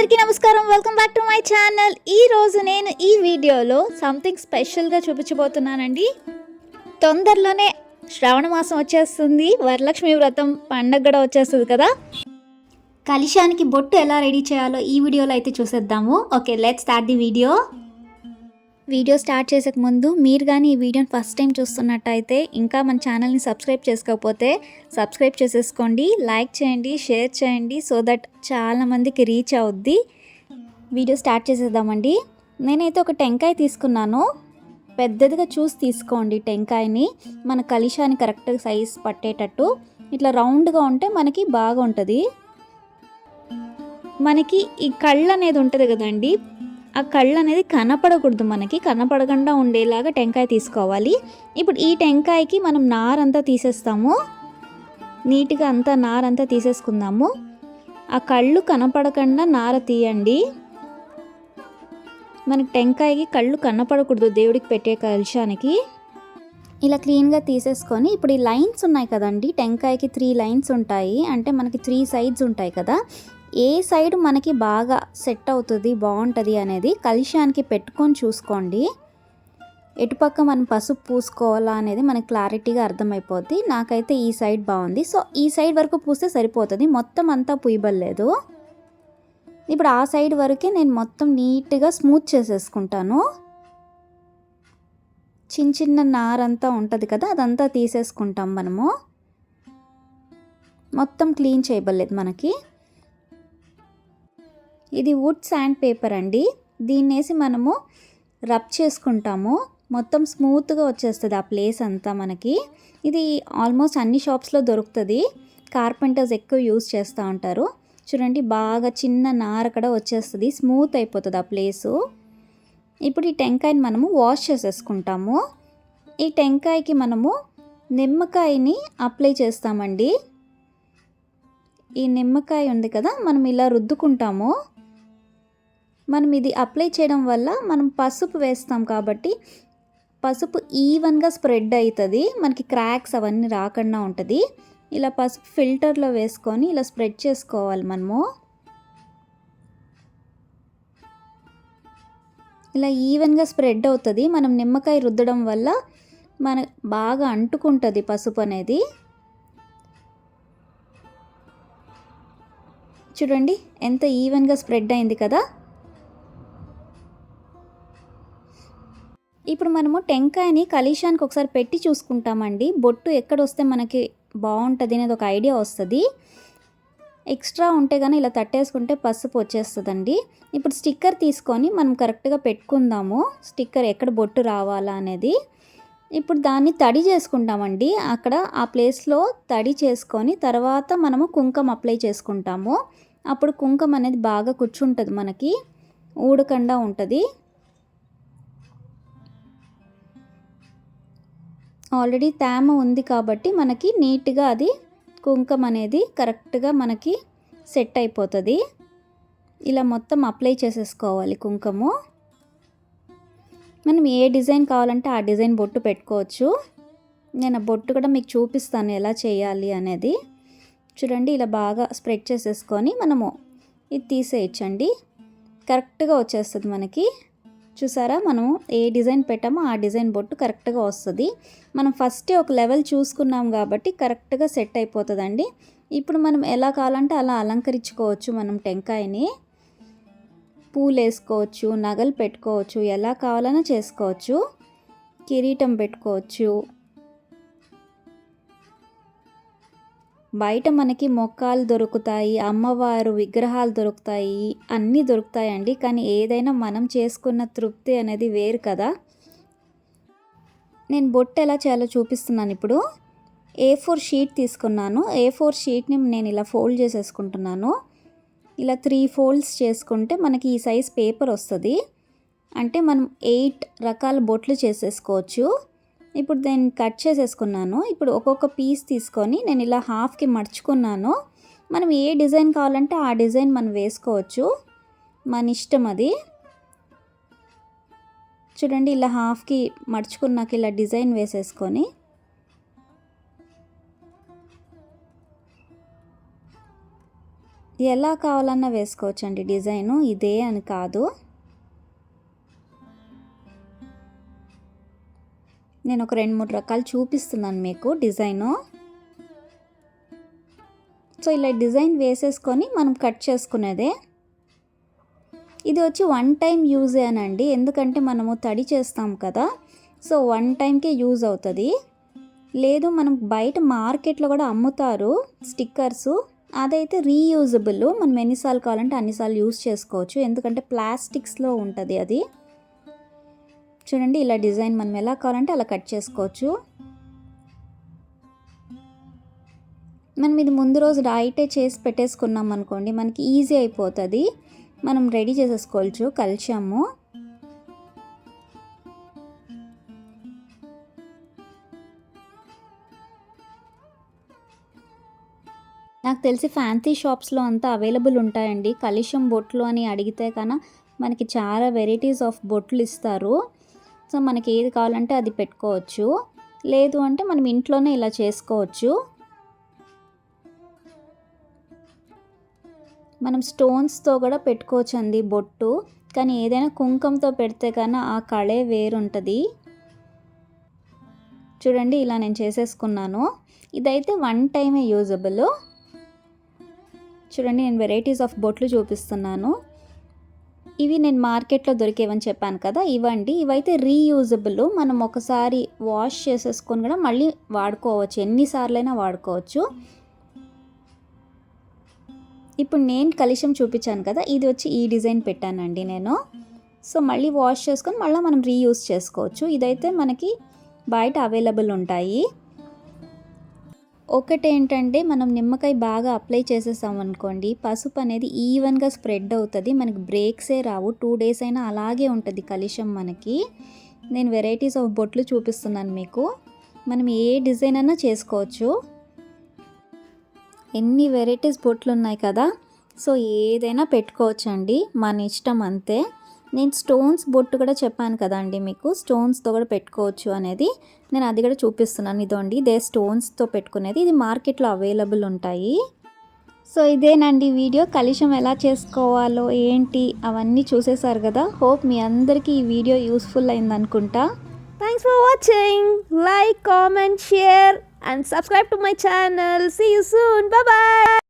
అందరికీ నమస్కారం. Welcome back to my channel ఈ రోజు నేను ఈ వీడియోలో సంథింగ్ స్పెషల్గా చూపించబోతున్నానండి. తొందరలోనే శ్రావణ మాసం వచ్చేస్తుంది. వరలక్ష్మి వ్రతం పండగ కూడా వచ్చేస్తుంది కదా. కలిశానికి బొట్టు ఎలా రెడీ చేయాలో ఈ వీడియోలో అయితే చూసేద్దాము. Okay let start the video video start చేసే ముందు మీరు కానీ ఈ వీడియోని ఫస్ట్ టైం చూస్తున్నట్టయితే ఇంకా మన ఛానల్ని సబ్స్క్రైబ్ చేసుకోకపోతే సబ్స్క్రైబ్ చేసేసుకోండి లైక్ చేయండి షేర్ చేయండి సో దట్ చాలా మందికి రీచ్ అవుద్ది. వీడియో స్టార్ట్ చేసేద్దామండి. నేనైతే ఒక టెంకాయ తీసుకున్నాను. పెద్దదిగా చూసి తీసుకోండి టెంకాయని. మన కలిశాన్ని కరెక్ట్గా సైజ్ పట్టేటట్టు. ఇట్లా రౌండ్గా ఉంటే మనకి బాగా ఉంటుంది మనకి ఈ కళ్ళు అనేది ఉంటుంది కదండి ఆ కళ్ళు అనేది కనపడకూడదు మనకి కనపడకుండా ఉండేలాగా టెంకాయ తీసుకోవాలి. ఇప్పుడు ఈ టెంకాయకి మనం నారంతా తీసేస్తాము. నీట్గా అంతా నారంతా తీసేసుకుందాము. ఆ కళ్ళు కనపడకుండా నార తీయండి. మనకి టెంకాయకి కళ్ళు కనపడకూడదు దేవుడికి పెట్టే కలుషానికి. ఇలా క్లీన్గా తీసేసుకొని ఇప్పుడు ఈ లైన్స్ ఉన్నాయి కదండి టెంకాయకి త్రీ లైన్స్ ఉంటాయి. అంటే మనకి త్రీ సైడ్స్ ఉంటాయి కదా ఏ సైడ్ మనకి బాగా సెట్ అవుతుంది బాగుంటుంది అనేది కలిశానికి పెట్టుకొని చూసుకోండి. ఎటుపక్క మనం పసుపు పూసుకోవాలా అనేది మనకి క్లారిటీగా అర్థమైపోద్ది. నాకైతే ఈ సైడ్ బాగుంది. సో ఈ సైడ్ వరకు పూస్తే సరిపోతుంది. మొత్తం అంతా పుయ్యబడలేదు. ఇప్పుడు ఆ సైడ్ వరకే నేను మొత్తం నీట్గా స్మూత్ చేసేసుకుంటాను. చిన్న చిన్న నారంతా ఉంటుంది కదా అదంతా తీసేసుకుంటాం మనము. మొత్తం క్లీన్ చేయబడలేదు మనకి. ఇది వుడ్ శాండ్ పేపర్ అండి. దీన్ని వేసి మనము రబ్ చేసుకుంటాము. మొత్తం స్మూత్గా వచ్చేస్తుంది ఆ ప్లేస్ అంతా మనకి. ఇది ఆల్మోస్ట్ అన్ని షాప్స్లో దొరుకుతుంది. కార్పెంటర్స్ ఎక్కువ యూస్ చేస్తూ ఉంటారు. చూడండి బాగా చిన్న నార కూడా వచ్చేస్తుంది. స్మూత్ అయిపోతుంది ఆ ప్లేసు. ఇప్పుడు ఈ టెంకాయని మనము వాష్ చేసేసుకుంటాము. ఈ టెంకాయకి మనము నిమ్మకాయని అప్లై చేస్తామండి. ఈ నిమ్మకాయ ఉంది కదా మనం ఇలా రుద్దుకుంటాము. మనం ఇది అప్లై చేయడం వల్ల మనం పసుపు వేస్తాం కాబట్టి పసుపు ఈవెన్గా స్ప్రెడ్ అవుతుంది. మనకి క్రాక్స్ అవన్నీ రాకుండా ఉంటుంది. ఇలా పసుపు ఫిల్టర్లో వేసుకొని ఇలా స్ప్రెడ్ చేసుకోవాలి మనము. ఇలా ఈవెన్గా స్ప్రెడ్ అవుతుంది. మనం నిమ్మకాయ రుద్దడం వల్ల మన బాగా అంటుకుంటుంది పసుపు అనేది. చూడండి ఎంత ఈవెన్గా స్ప్రెడ్ అయింది కదా. ఇప్పుడు మనము టెంకాయని కలీషానికి ఒకసారి పెట్టి చూసుకుంటామండి. బొట్టు ఎక్కడ వస్తే మనకి బాగుంటుంది అనేది ఒక ఐడియా వస్తుంది. ఎక్స్ట్రా ఉంటే కానీ ఇలా తట్టేసుకుంటే పసుపు వచ్చేస్తుందండి. ఇప్పుడు స్టిక్కర్ తీసుకొని మనం కరెక్ట్గా పెట్టుకుందాము. స్టిక్కర్ ఎక్కడ బొట్టు రావాలా అనేది. ఇప్పుడు దాన్ని తడి చేసుకుంటామండి. అక్కడ ఆ ప్లేస్లో తడి చేసుకొని తర్వాత మనము కుంకం అప్లై చేసుకుంటాము. అప్పుడు కుంకం అనేది బాగా కూర్చుంటుంది మనకి. ఊడకుండా ఉంటుంది. ఆల్రెడీ తేమ ఉంది కాబట్టి మనకి నీట్గా అది కుంకం అనేది కరెక్ట్గా మనకి సెట్ అయిపోతుంది. ఇలా మొత్తం అప్లై చేసేసుకోవాలి కుంకము. మనం ఏ డిజైన్ కావాలంటే ఆ డిజైన్ బొట్టు పెట్టుకోవచ్చు. నేను ఆ బొట్టు కూడా మీకు చూపిస్తాను ఎలా చేయాలి అనేది. చూడండి ఇలా బాగా స్ప్రెడ్ చేసేసుకొని మనము ఇది తీసేయచ్చండి. కరెక్ట్గా వచ్చేస్తుంది మనకి. చూసారా? మనం ఏ డిజైన్ పెట్టామో ఆ డిజైన్ బొట్టు కరెక్ట్గా వస్తుంది. మనం ఫస్టే ఒక లెవెల్ చూసుకున్నాం కాబట్టి కరెక్ట్గా సెట్ అయిపోతుందండి. ఇప్పుడు మనం ఎలా కావాలంటే అలా అలంకరించుకోవచ్చు మనం టెంకాయని. పూలు వేసుకోవచ్చు నగలు పెట్టుకోవచ్చు ఎలా కావాలన్నా చేసుకోవచ్చు. కిరీటం పెట్టుకోవచ్చు. బయట మనకి మొక్కలు దొరుకుతాయి అమ్మవారు విగ్రహాలు దొరుకుతాయి అన్నీ దొరుకుతాయండి. కానీ ఏదైనా మనం చేసుకున్న తృప్తి అనేది వేరు కదా. నేను బొట్టు ఎలా చేయాలో చూపిస్తున్నాను ఇప్పుడు. ఏ ఫోర్ షీట్ తీసుకున్నాను. ఏ ఫోర్ షీట్ని నేను ఇలా ఫోల్డ్ చేసేసుకుంటున్నాను. ఇలా త్రీ ఫోల్డ్స్ చేసుకుంటే మనకి ఈ సైజ్ పేపర్ వస్తుంది. అంటే మనం ఎయిట్ రకాల బొట్లు చేసేసుకోవచ్చు. ఇప్పుడు నేను కట్ చేసేసుకున్నాను. ఇప్పుడు ఒక్కొక్క పీస్ తీసుకొని నేను ఇలా హాఫ్కి మర్చుకున్నాను మనం ఏ డిజైన్ కావాలంటే ఆ డిజైన్ మనం వేసుకోవచ్చు. మన ఇష్టం అది. చూడండి ఇలా హాఫ్కి మడుచుకున్నాక ఇలా డిజైన్ వేసేసుకొని. ఎలా కావాలన్నా వేసుకోవచ్చండి డిజైను. ఇదే అని కాదు. నేను ఒక రెండు మూడు రకాలు చూపిస్తున్నాను మీకు డిజైను. సో ఇలా డిజైన్ వేసేసుకొని మనం కట్ చేసుకునేదే. ఇది వచ్చి వన్ టైం యూజ్ అనండి ఎందుకంటే మనము తడి చేస్తాం కదా. సో వన్ టైంకే యూజ్ అవుతుంది. లేదు మనం బయట మార్కెట్లో కూడా అమ్ముతారు స్టిక్కర్స్. అదైతే రీయూజబుల్. మనం ఎన్నిసార్లు కావాలంటే అన్నిసార్లు యూజ్ చేసుకోవచ్చు. ఎందుకంటే ప్లాస్టిక్స్లో ఉంటుంది అది. చూడండి ఇలా డిజైన్ మనం ఎలా కావాలంటే అలా కట్ చేసుకోవచ్చు. మనం ఇది ముందు రోజు రైటే చేసి పెట్టేసుకున్నాం అనుకోండి మనకి ఈజీ అయిపోతుంది. మనం రెడీ చేసేసుకోవచ్చు కలిసాము నాకు తెలిసి ఫ్యాన్సీ షాప్స్లో అంతా అవైలబుల్ ఉంటాయండి. కలిషం బొట్లు అని అడిగితే కన్నా మనకి చాలా వెరైటీస్ ఆఫ్ బొట్లు ఇస్తారు. సో మనకి ఏది కావాలంటే అది పెట్టుకోవచ్చు. లేదు అంటే మనం ఇంట్లోనే ఇలా చేసుకోవచ్చు. మనం స్టోన్స్తో కూడా పెట్టుకోవచ్చు అండి బొట్టు. కానీ ఏదైనా కుంకంతో పెడితే కన్నా ఆ కళే వేరుంటుంది. చూడండి ఇలా నేను చేసేసుకున్నాను. ఇదైతే వన్ టైమే యూజబుల్ చూడండి నేను వెరైటీస్ ఆఫ్ బొట్లు చూపిస్తున్నాను. ఇవి నేను మార్కెట్లో దొరికేవని చెప్పాను కదా ఇవండి. ఇవైతే రీయూజబుల్ మనం ఒకసారి వాష్ చేసేసుకొని కూడా మళ్ళీ వాడుకోవచ్చు. ఎన్నిసార్లైనా వాడుకోవచ్చు. ఇప్పుడు నేను కలిషం చూపించాను కదా ఇది వచ్చి ఈ డిజైన్ పెట్టానండి నేను. సో మళ్ళీ వాష్ చేసుకొని మళ్ళీ మనం రీయూజ్ చేసుకోవచ్చు. ఇదైతే మనకి బయట అవైలబుల్ ఉంటాయి. ఒకటేంటంటే మనం నిమ్మకాయ బాగా అప్లై చేసేసాం అనుకోండి పసుపు అనేది ఈవెన్గా స్ప్రెడ్ అవుతుంది మనకి బ్రేక్సే రావు టూ డేస్ అయినా అలాగే ఉంటుంది కలిషం మనకి. నేను వెరైటీస్ ఆఫ్ బొట్లు చూపిస్తున్నాను మీకు. మనం ఏ డిజైన్ అయినా చేసుకోవచ్చు. ఎన్ని వెరైటీస్ బొట్లు ఉన్నాయి కదా సో ఏదైనా పెట్టుకోవచ్చండి మన ఇష్టం అంతే. నేను స్టోన్స్ బొట్టు కూడా చెప్పాను కదండి మీకు స్టోన్స్తో కూడా పెట్టుకోవచ్చు అనేది. నేను అది కూడా చూపిస్తున్నాను ఇదండి ఇదే స్టోన్స్తో పెట్టుకునేది. ఇది మార్కెట్లో అవైలబుల్ ఉంటాయి. సో ఇదేనండి వీడియో. కలుషం ఎలా చేసుకోవాలో ఏంటి అవన్నీ చూసేశారు కదా. హోప్ మీ అందరికీ ఈ వీడియో యూస్ఫుల్ అయింది అనుకుంటా. Thanks for watching. Like comment share and subscribe to my channel. See you soon bye.